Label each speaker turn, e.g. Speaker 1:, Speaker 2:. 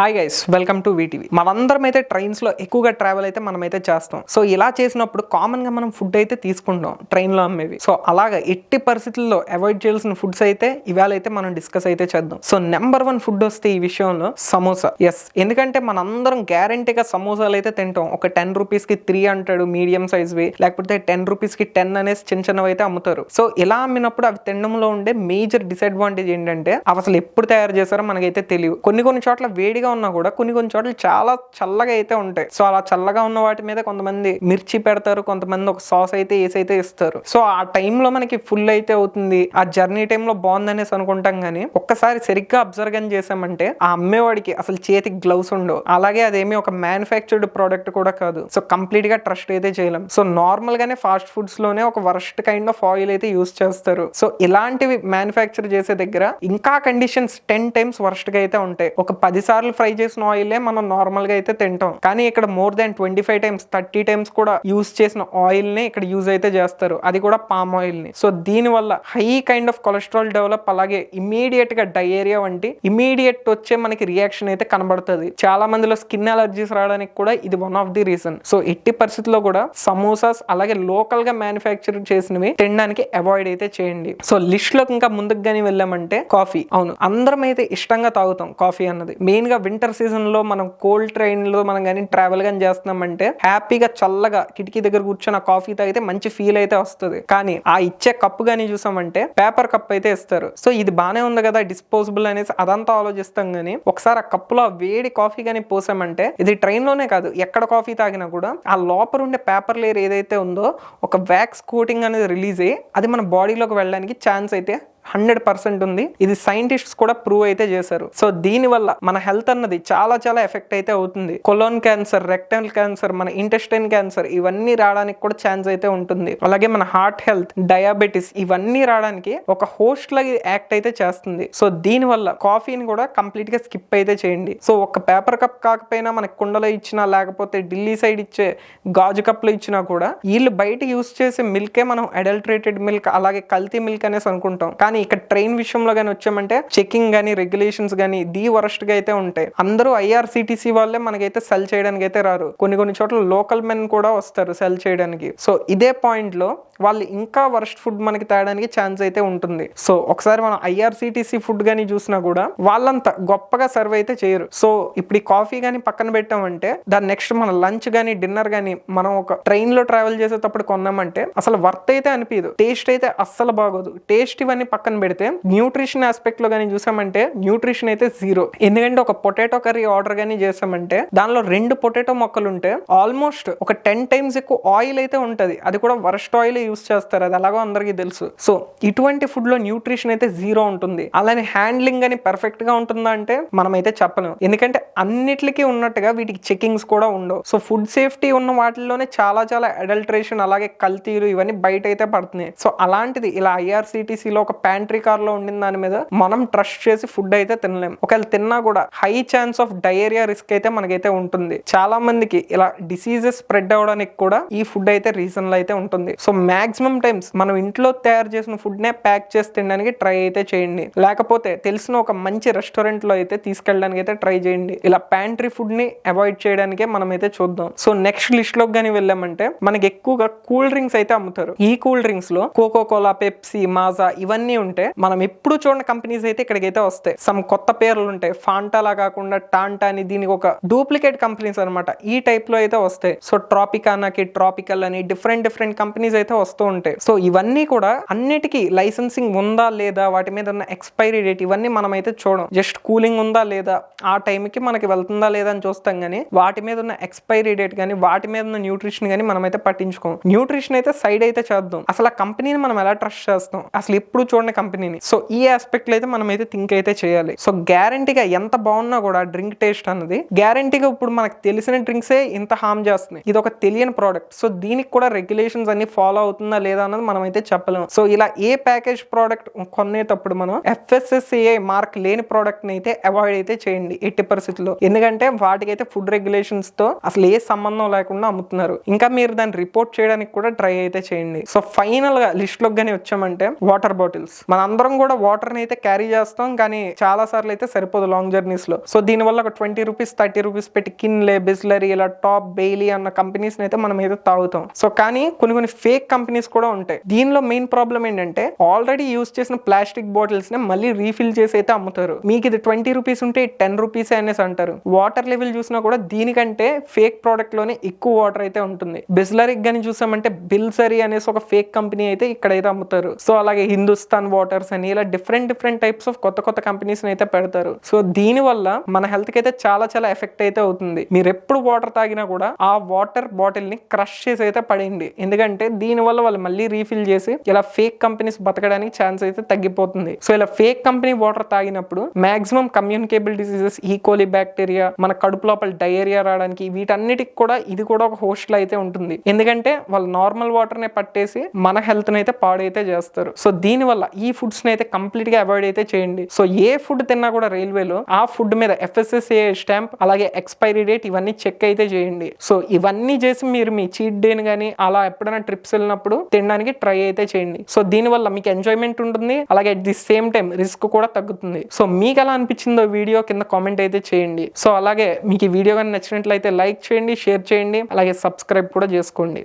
Speaker 1: Hi guys welcome to VTV మనందరం అయితే ట్రైన్స్లో ఎక్కువగా ట్రావెల్ అయితే మనమైతే చేస్తాం. సో ఇలా చేసినప్పుడు కామన్గా మనం ఫుడ్ అయితే తీసుకుంటాం ట్రైన్లో అమ్మేవి. సో అలాగా ఎట్టి పరిస్థితుల్లో అవాయిడ్ చేయాల్సిన ఫుడ్స్ అయితే ఇవాళ అయితే మనం డిస్కస్ అయితే చేద్దాం. సో నెంబర్ వన్ ఫుడ్ వస్తే ఈ విషయంలో సమోసా. ఎస్ ఎందుకంటే మనందరం గ్యారంటీగా సమోసాలు అయితే తింటాం. ఒక టెన్ రూపీస్కి త్రీ అంటాడు మీడియం సైజ్ వి. లేకపోతే టెన్ రూపీస్కి టెన్ అనేసి చిన్న చిన్నవి అయితే అమ్ముతారు. సో ఇలా అమ్మినప్పుడు అవి తినడంలో ఉండే మేజర్ డిసడ్వాంటేజ్ ఏంటంటే అవి అసలు ఎప్పుడు తయారు చేస్తారో మనకైతే తెలియదు కొన్ని కొన్ని చోట్ల వేడిగా ఉన్నా కూడా కొన్ని కొన్ని చోట్ల చాలా చల్లగా అయితే ఉంటాయి. సో అలా చల్లగా ఉన్న వాటి మీద కొంతమంది మిర్చి పెడతారు కొంతమంది ఒక సాస్ అయితే వేసి అయితే ఇస్తారు. సో ఆ టైంలో మనకి ఫుల్ అయితే అవుతుంది. ఆ జర్నీ టైంలో బాగుందనేసి అనుకుంటాం కానీ ఒక్కసారి సరిగ్గా అబ్జర్వ్ కానీ చేసామంటే ఆ అమ్మేవాడికి అసలు చేతికి గ్లౌస్ ఉండవు. అలాగే అదేమి ఒక మ్యానుఫ్యాక్చర్డ్ ప్రోడక్ట్ కూడా కాదు. సో కంప్లీట్గా ట్రస్ట్ అయితే చేయలేం. సో నార్మల్ గానే ఫాస్ట్ ఫుడ్స్లోనే ఒక వర్స్ట్ కైండ్ ఆఫ్ ఆయిల్ అయితే యూస్ చేస్తారు. సో ఇలాంటివి మ్యానుఫ్యాక్చర్ చేసే దగ్గర ఇంకా కండిషన్స్ టెన్ టైమ్స్ వర్స్ట్గా అయితే ఉంటాయి. ఒక పది సార్లు ఫ్రై చేసిన ఆయిలే మనం నార్మల్గా అయితే తింటాం. కానీ ఇక్కడ more than twenty five times thirty times కూడా యూస్ చేసిన ఆయిల్ని ఇక్కడ యూజ్ అయితే చేస్తారు. అది కూడా పామ్ ఆయిల్ని సో దీని వల్ల high kind of cholesterol develop అలాగే ఇమీడియట్గా డయేరియా వంటి ఇమీడియట్ వచ్చే మనకి రియాక్షన్ అయితే కనబడుతుంది. చాలా మందిలో స్కిన్ అలర్జీస్ రావడానికి కూడా ఇది one of the reason. So ఎట్టి పరిస్థితుల్లో కూడా సమోసాస్ అలాగే లోకల్గా మ్యానుఫ్యాక్చర్ చేసినవి తినడానికి అవాయిడ్ అయితే చేయండి. సో లిస్ట్లో ఇంకా ముందుకు కానీ వెళ్ళామంటే కాఫీ. అవును అందరం అయితే ఇష్టంగా తాగుతాం కాఫీ అన్నది. మెయిన్గా వింటర్ సీజన్లో మనం కోల్డ్ ట్రైన్లో మనం కానీ ట్రావెల్ కానీ చేస్తున్నామంటే హ్యాపీగా చల్లగా కిటికీ దగ్గర కూర్చొని ఆ కాఫీ తాగితే మంచి ఫీల్ అయితే వస్తుంది. కానీ ఆ ఇచ్చే కప్పు కానీ చూసామంటే పేపర్ కప్ అయితే ఇస్తారు. సో ఇది బానే ఉంది కదా డిస్పోజబుల్ అనేసి అదంతా ఆలోచిస్తాం కానీ ఒకసారి ఆ కప్పులో వేడి కాఫీ కానీ పోసామంటే ఇది ట్రైన్లోనే కాదు ఎక్కడ కాఫీ తాగినా కూడా ఆ లోపల ఉండే పేపర్ లేయర్ ఏదైతే ఉందో ఒక వ్యాక్స్ కోటింగ్ అనేది రిలీజ్ అయ్యి అది మన బాడీలోకి వెళ్ళడానికి ఛాన్స్ అయితే హండ్రెడ్ పర్సెంట్ ఉంది. ఇది సైంటిస్ట్స్ కూడా ప్రూవ్ అయితే చేశారు. సో దీని వల్ల మన హెల్త్ అన్నది చాలా చాలా ఎఫెక్ట్ అయితే అవుతుంది. కొలోన్ క్యాన్సర్ రెక్టల్ క్యాన్సర్ మన ఇంటెస్టైన్ క్యాన్సర్ ఇవన్నీ రావడానికి కూడా ఛాన్స్ అయితే ఉంటుంది. అలాగే మన హార్ట్ హెల్త్ డయాబెటీస్ ఇవన్నీ రావడానికి ఒక హోస్ట్ లాగా యాక్ట్ అయితే చేస్తుంది. సో దీని వల్ల కాఫీని కూడా కంప్లీట్గా స్కిప్ అయితే చేయండి. సో ఒక పేపర్ కప్ కాకపోయినా మనకి కుండలో ఇచ్చినా లేకపోతే ఢిల్లీ సైడ్ ఇచ్చే గాజు కప్లు ఇచ్చినా కూడా వీళ్ళు బయట యూస్ చేసే మిల్కే మనం అడల్ట్రేటెడ్ మిల్క్ అలాగే కల్తీ మిల్క్ అనేసి అనుకుంటాం. కానీ ఇక్కడ ట్రైన్ విషయంలో కానీ వచ్చామంటే చెకింగ్ కానీ రెగ్యులేషన్స్ కానీ ది వరస్ట్గా అయితే ఉంటాయి. అందరూ ఐఆర్సీటీసీ వాళ్ళే మనకైతే సెల్ చేయడానికి అయితే రారు. కొన్ని కొన్ని చోట్ల లోకల్ మెన్ కూడా వస్తారు సెల్ చేయడానికి. సో ఇదే పాయింట్లో వాళ్ళు ఇంకా వరస్ట్ ఫుడ్ మనకి తేడానికి ఛాన్స్ అయితే ఉంటుంది. సో ఒకసారి మనం ఐఆర్సీటీసీ ఫుడ్ కానీ చూసినా కూడా వాళ్ళంతా గొప్పగా సర్వ్ అయితే చేయరు. సో ఇప్పుడు ఈ కాఫీ కానీ పక్కన పెట్టామంటే దాని నెక్స్ట్ మన లంచ్ కానీ డిన్నర్ కానీ మనం ఒక ట్రైన్లో ట్రావెల్ చేసేటప్పుడు కొన్నామంటే అసలు వర్త్ అయితే అనిపించదు టేస్ట్ అయితే అస్సలు బాగోదు. టేస్ట్ ఇవన్నీ పక్కన పెడితే న్యూట్రిషన్ ఆస్పెక్ట్లో కానీ చూసామంటే న్యూట్రిషన్ అయితే జీరో ఎందుకంటే ఒక పొటాటో కర్రీ ఆర్డర్ కానీ చేసామంటే దానిలో రెండు పొటాటో మొక్కలు ఉంటే ఆల్మోస్ట్ ఒక టెన్ టైమ్స్ ఎక్కువ ఆయిల్ అయితే ఉంటుంది. అది కూడా వర్స్ట్ ఆయిల్ యూస్ చేస్తారు. అది అలాగో అందరికీ తెలుసు. సో ఇటువంటి ఫుడ్లో న్యూట్రిషన్ అయితే జీరో ఉంటుంది. అలానే హ్యాండ్లింగ్ అని పర్ఫెక్ట్గా ఉంటుందా అంటే మనమైతే చెప్పలేము ఎందుకంటే అన్నిటికీ ఉన్నట్టుగా వీటికి చెకింగ్స్ కూడా ఉండవు. సో ఫుడ్ సేఫ్టీ ఉన్న వాటిల్లోనే చాలా చాలా అడల్ట్రేషన్ అలాగే కల్తీలు ఇవన్నీ బయట అయితే పడుతున్నాయి. సో అలాంటిది ఇలా ఐఆర్సిటీసీలో ఒక ప్యాంట్రీ కార్లో ఉండిన దాని మీద మనం ట్రస్ట్ చేసి ఫుడ్ అయితే తినలేం. ఒకవేళ తిన్నా కూడా high chance of diarrhoea risk అయితే మనకైతే ఉంటుంది. చాలా మందికి ఇలా డిసీజెస్ స్ప్రెడ్ అవడానికి కూడా ఈ ఫుడ్ అయితే రీజన్లు అయితే ఉంటుంది. సో మాక్సిమం టైమ్స్ మనం ఇంట్లో తయారు చేసిన ఫుడ్ నే ప్యాక్ చేసి తినడానికి ట్రై అయితే చేయండి. లేకపోతే తెలిసిన ఒక మంచి రెస్టారెంట్లో అయితే తీసుకెళ్ళడానికి అయితే ట్రై చేయండి. ఇలా ప్యాంట్రీ ఫుడ్ని అవాయిడ్ చేయడానికే మనం అయితే చూద్దాం. సో నెక్స్ట్ లిస్ట్లోకి కానీ వెళ్ళామంటే మనకి ఎక్కువగా కూల్ డ్రింక్స్ అయితే అమ్ముతారు. ఈ కూల్ డ్రింక్స్లో కోకో కోలా పెప్సీ మాజా ఇవన్నీ ఉంటే మనం ఎప్పుడు చూడని కంపెనీస్ అయితే ఇక్కడికైతే వస్తాయి. సమ్ కొత్త పేర్లు ఉంటాయి ఫాంటాలా కాకుండా టాంటా అని దీనికి ఒక డూప్లికేట్ కంపెనీస్ అన్నమాట. ఈ టైప్లో అయితే వస్తాయి. సో ట్రాపికానాకి ట్రాపికల్ అని డిఫరెంట్ డిఫరెంట్ కంపెనీస్ అయితే వస్తూ ఉంటాయి. సో ఇవన్నీ కూడా అన్నిటికీ లైసెన్సింగ్ ఉందా లేదా వాటి మీద ఉన్న ఎక్స్పైరీ డేట్ ఇవన్నీ మనం అయితే చూడం. జస్ట్ కూలింగ్ ఉందా లేదా ఆ టైంకి మనకి వెళ్తుందా లేదా అని చూస్తాం కానీ వాటి మీద ఉన్న ఎక్స్పైరీ డేట్ కానీ వాటి మీద ఉన్న న్యూట్రిషన్ కానీ మనం అయితే పట్టించుకోం. న్యూట్రిషన్ అయితే సైడ్ అయితే చేద్దాం. అసలు ఆ కంపెనీని మనం ఎలా ట్రస్ట్ చేస్తాం? అసలు ఎప్పుడు చూడండి చూడని కంపెనీని. సో ఈ ఆస్పెక్ట్ అయితే మనం అయితే థింక్ అయితే చేయాలి. సో గ్యారంటీగా ఎంత బాగున్నా కూడా డ్రింక్ టేస్ట్ అన్నది గ్యారంటీగా ఇప్పుడు మనకు తెలిసిన డ్రింక్సే ఇంత హామ్ చేస్తుంది ఇది ఒక తెలియని ప్రోడక్ట్ సో దీనికి కూడా రెగ్యులేషన్స్ అన్ని ఫాలో అవుతుందా లేదా అన్నది మనం అయితే చెప్పలేము. సో ఇలా ఏ ప్యాకేజ్ ప్రోడక్ట్ కొనేటప్పుడు మనం ఎఫ్ఎస్ఎస్ఏ మార్క్ లేని ప్రోడక్ట్ని అయితే అవాయిడ్ అయితే చేయండి ఎట్టి పరిస్థితుల్లో. ఎందుకంటే వాటికైతే ఫుడ్ రెగ్యులేషన్స్తో అసలు ఏ సంబంధం లేకుండా అమ్ముతున్నారు. ఇంకా మీరు దాన్ని రిపోర్ట్ చేయడానికి కూడా ట్రై అయితే చేయండి. సో ఫైనల్గా లిస్ట్లోకి కానీ వచ్చామంటే వాటర్ బాటిల్స్ మన అందరం కూడా వాటర్ని అయితే క్యారీ చేస్తాం కానీ చాలా సార్లు అయితే సరిపోదు లాంగ్ జర్నీస్లో. సో దీని వల్ల ఒక ట్వంటీ రూపీస్ థర్టీ రూపీస్ పెట్టి కిన్లే బిస్లరీ ఇలా టాప్ బెయిలీ అన్న కంపెనీస్ అయితే మనం అయితే తాగుతాం. సో కానీ కొన్ని కొన్ని ఫేక్ కంపెనీస్ కూడా ఉంటాయి. దీనిలో మెయిన్ ప్రాబ్లం ఏంటంటే ఆల్రెడీ యూస్ చేసిన ప్లాస్టిక్ బాటిల్స్ని మళ్ళీ రీఫిల్ చేసి అయితే అమ్ముతారు. మీకు ఇది ట్వంటీ రూపీస్ ఉంటే టెన్ రూపీస్ అనేసి అంటారు. వాటర్ లెవెల్ చూసినా కూడా దీనికంటే ఫేక్ ప్రోడక్ట్లోనే ఎక్కువ వాటర్ అయితే ఉంటుంది. బిస్లరీ కానీ చూసామంటే బిల్సరీ అనేసి ఒక ఫేక్ కంపెనీ అయితే ఇక్కడైతే అమ్ముతారు. సో అలాగే హిందుస్థాన్ వాటర్స్ అని ఇలా డిఫరెంట్ డిఫరెంట్ టైప్స్ ఆఫ్ కొత్త కొత్త కంపెనీస్ అయితే పెడతారు. సో దీని వల్ల మన హెల్త్కి అయితే చాలా చాలా ఎఫెక్ట్ అయితే అవుతుంది. మీరు ఎప్పుడు వాటర్ తాగినా కూడా ఆ వాటర్ బాటిల్ని క్రష్ చేసి అయితే పడింది ఎందుకంటే దీని వల్ల వాళ్ళు మళ్ళీ రీఫిల్ చేసి ఇలా ఫేక్ కంపెనీస్ బతకడానికి ఛాన్స్ అయితే తగ్గిపోతుంది. సో ఇలా ఫేక్ కంపెనీ వాటర్ తాగినప్పుడు maximum communicable diseases E coli bacteria మన కడుపు లోపల డయేరియా రావడానికి వీటన్నిటికి కూడా ఇది కూడా ఒక హోస్ట్లో అయితే ఉంటుంది. ఎందుకంటే వాళ్ళు నార్మల్ వాటర్ నే పట్టేసి మన హెల్త్ అయితే పాడైతే చేస్తారు. సో దీని వల్ల ఈ ఫుడ్స్ని అయితే కంప్లీట్గా అవాయిడ్ అయితే చేయండి. సో ఏ ఫుడ్ తిన్నా కూడా రైల్వేలో ఆ ఫుడ్ మీద ఎఫ్ఎస్ఎస్ఏ స్టాంప్ అలాగే ఎక్స్పైరీ డేట్ ఇవన్నీ చెక్ అయితే చేయండి. సో ఇవన్నీ చేసి మీరు మీ చీట్ డేని కానీ అలా ఎప్పుడైనా ట్రిప్స్ వెళ్ళినప్పుడు తినడానికి ట్రై అయితే చేయండి. సో దీని వల్ల మీకు ఎంజాయ్మెంట్ ఉంటుంది అలాగే at the same time risk కూడా తగ్గుతుంది. సో మీకు ఎలా అనిపించిందో వీడియో కింద కామెంట్ అయితే చేయండి. సో అలాగే మీకు ఈ వీడియో కానీ నచ్చినట్లయితే లైక్ చేయండి షేర్ చేయండి అలాగే సబ్స్క్రైబ్ కూడా చేసుకోండి.